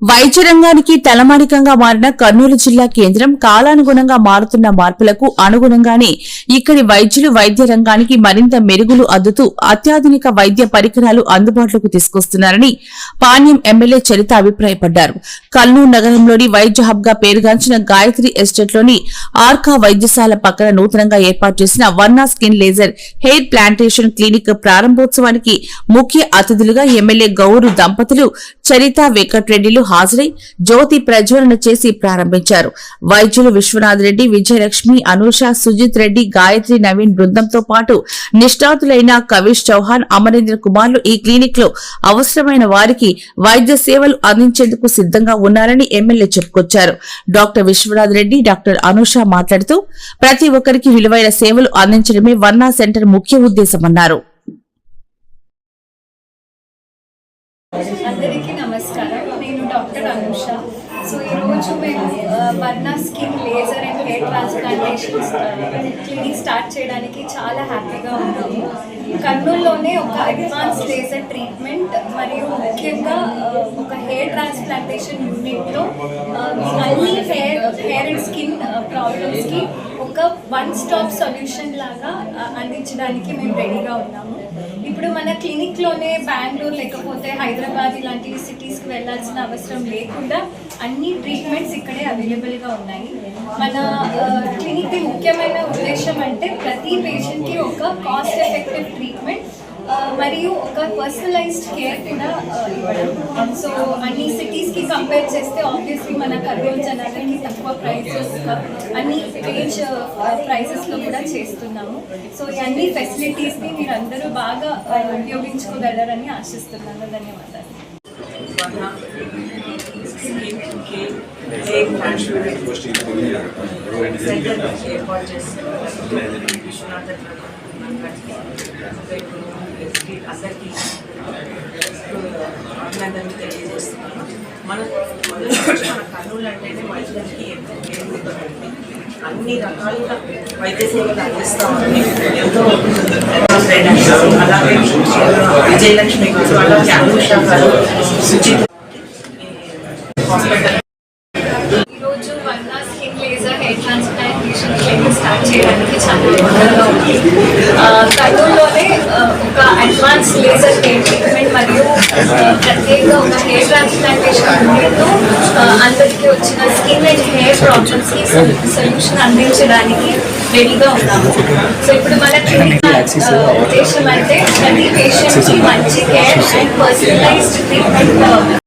వైద్య రంగానికి తలమానికంగా మారిన కర్నూలు జిల్లా కేంద్రం కాలానుగుణంగా మారుతున్న మార్పులకు అనుగుణంగానే ఇక్కడి వైద్యులు వైద్య రంగానికి మరింత మెరుగులు అద్దుతూ అత్యాధునిక వైద్య పరికరాలు అందుబాటులోకి తీసుకొస్తున్నారని పాణ్యం ఎమ్మెల్యే చరిత అభిప్రాయపడ్డారు. కర్నూలు నగరంలోని వైద్య హబ్గా పేరుగాంచిన గాయత్రి ఎస్టేట్లోని ఆర్కా వైద్యశాల పక్కన నూతనంగా ఏర్పాటు చేసిన Varna skin laser hair plantation clinic ప్రారంభోత్సవానికి ముఖ్య అతిథులుగా ఎమ్మెల్యే గౌరు దంపతులు చరిత వెంకట్రెడ్డిలు హాజరై జ్యోతి ప్రజ్వలన చేసి ప్రారంభించారు. వైద్యులు విశ్వనాథ్ రెడ్డి విజయలక్ష్మి అనూష సుజిత్ రెడ్డి గాయత్రి నవీన్ బృందంతో పాటు నిష్ణాతులైన కవిష్ చౌహాన్ అమరేంద్ర కుమార్లు ఈ క్లినిక్లో అవసరమైన వారికి వైద్య సేవలు అందించేందుకు సిద్ధంగా ఉన్నారని ఎమ్మెల్యే చెప్పుకొచ్చారు. డాక్టర్ విశ్వనాథ్ రెడ్డి డాక్టర్ అనూష మాట్లాడుతూ ప్రతి ఒక్కరికి విలువైన సేవలు అందించడమే వన్నా సెంటర్ ముఖ్య ఉద్దేశమన్నారు. డాక్టర్ సో ఈరోజు మేము ఆ, Varna skin laser and hair transplantation clinic start చేయడానికి చాలా హ్యాపీగా ఉన్నాము. కర్నూలులోనే ఒక అడ్వాన్స్ లేజర్ ట్రీట్మెంట్ మరియు ముఖ్యంగా ఒక హెయిర్ ట్రాన్స్ప్లాంటేషన్ యూనిట్లో అన్ని హెయిర్ హెయిర్ అండ్ స్కిన్ ప్రాబ్లమ్స్కి ఒక వన్ స్టాప్ సొల్యూషన్ లాగా అందించడానికి మేము రెడీగా ఉన్నాము. ఇప్పుడు మన క్లినిక్లోనే బెంగళూరు లేకపోతే హైదరాబాద్ ఇలాంటి హాస్పిటల్స్కి వెళ్ళాల్సిన అవసరం లేకుండా అన్ని ట్రీట్మెంట్స్ ఇక్కడే అవైలబుల్గా ఉన్నాయి. మన క్లినిక్ ముఖ్యమైన ఉద్దేశం అంటే ప్రతి పేషెంట్కి ఒక కాస్ట్ ఎఫెక్టివ్ ట్రీట్మెంట్ మరియు ఒక పర్సనలైజ్డ్ కేర్ కూడా ఇవ్వడం. సో అన్ని సిటీస్కి కంపేర్ చేస్తే ఆబ్వియస్లీ మన కర్నూలు జనాలకి తక్కువ ప్రైసెస్ అన్ని రేంజ్ ప్రైసెస్లో కూడా చేస్తున్నాము. సో ఈ అన్ని ఫెసిలిటీస్ని మీరు అందరూ బాగా ఉపయోగించుకోగలరని ఆశిస్తున్నాను. ధన్యవాదాలు. సెంటర్ నుంచి ఏర్పాటు చేస్తున్నారు విశ్వనాథ అందరికీ అభినందనలు తెలియజేస్తున్నాను మన మొదటి మన కర్నూలు అంటేనే వైద్యులకి ఎంతో అన్ని రకాలుగా వైద్య సేవలు అందిస్తా ఉంది ఎంతో అలాగే విజయలక్ష్మి గారు అలాగే అనుష గారు సుచిత్ హాస్పిటల్ ఈరోజు వన్నా skin laser hair transplantation clinic start చేయడానికి చాలా ఆనందంగా ఉంది ఆ, కర్నూలులోనే ఆ, ఒక అడ్వాన్స్ లేజర్ హెయిర్ ట్రీట్మెంట్ మరియు ఆ, ప్రత్యేక ఒక హెయిర్ ట్రాన్స్ప్లాంటేషన్ అందరికీ వచ్చిన స్కిన్ అండ్ హెయిర్ ప్రాబ్లమ్స్కి సొల్యూషన్ అందించడానికి రెడీగా ఉన్నాము. సో ఇప్పుడు మన క్లినిక్ ఉద్దేశం అంటే ప్రతి పేషెంట్కి మంచి కేర్ అండ్ పర్సనలైజ్డ్ ట్రీట్మెంట్